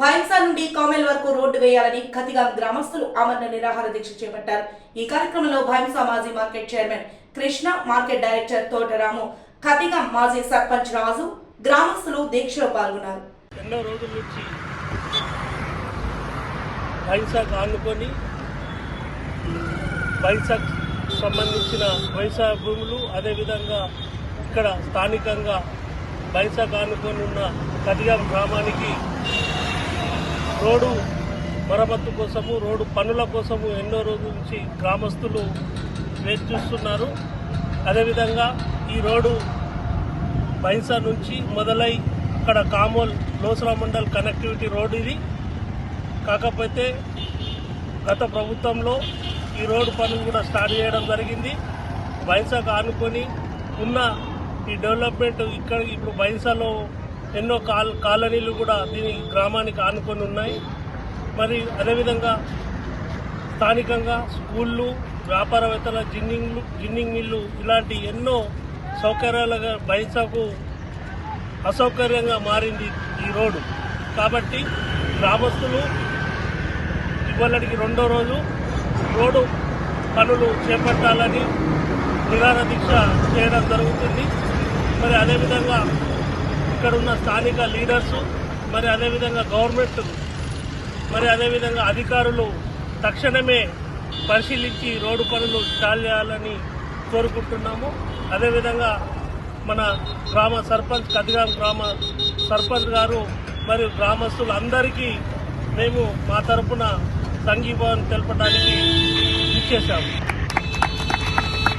భైంసా నుండి కామెల్ వరకు రోడ్డు వేయాలని ఖతిగా గ్రామస్తులు ఆమరణ నిరాహార దీక్ష చేపట్టారు. ఈ కార్యక్రమంలో భైంసా మాజీ market chairman Krishna market director Thotaramu ఖతిగా మాజీ సర్పంచ్ రాజు గ్రామస్తులు దీక్షలో పాల్గొన్నారు. ఎన్నో రోజుల నుంచి వైశాఖ ఆనుకొని వైశాఖ సంబంధించిన వ్యవసాయ భూములు అదేవిధంగా ఇక్కడ స్థానికంగా వైశాఖ ఆనుకొని ఉన్న కతిగా గ్రామానికి రోడ్డు మరమ్మత్తు కోసము రోడ్డు పనుల కోసము ఎన్నో రోజుల నుంచి గ్రామస్తులు వేచి చూస్తున్నారు. అదేవిధంగా ఈ రోడ్డు బైన్సా నుంచి మొదలై అక్కడ కామోల్ లోసరా మండల్ కనెక్టివిటీ రోడ్ ఇది. కాకపోతే గత ప్రభుత్వంలో ఈ రోడ్డు పనులు కూడా స్టార్ట్ చేయడం జరిగింది. బైన్సాకు ఆనుకొని ఉన్న ఈ డెవలప్మెంట్ ఇక్కడ ఇప్పుడు బైన్సాలో ఎన్నో కాల్ కాలనీలు కూడా దీని గ్రామానికి ఆనుకొని ఉన్నాయి. మరి అదేవిధంగా స్థానికంగా స్కూళ్ళు వ్యాపారవేత్తల జిన్నింగ్లు జిన్నింగ్ మిల్లు ఇలాంటి ఎన్నో సౌకర్యాలుగా బైసాకు అసౌకర్యంగా మారింది ఈ రోడ్డు. కాబట్టి గ్రామస్తులు ఇవాళకి రెండో రోజు రోడ్డు పనులు చేపట్టాలని నిరాహార దీక్ష చేయడం జరుగుతుంది. మరి అదేవిధంగా ఇక్కడ ఉన్న స్థానిక లీడర్సు మరి అదేవిధంగా గవర్నమెంట్ మరి అదేవిధంగా అధికారులు తక్షణమే పరిశీలించి రోడ్డు పనులు స్టార్ట్ చేయాలని కోరుకుంటున్నాము. అదేవిధంగా మన గ్రామ సర్పంచ్ కదిగాం గ్రామ సర్పంచ్ గారు మరియు గ్రామస్తులందరికీ మేము మా తరపున సంఘీభావం తెలపడానికి ఇచ్చేసాము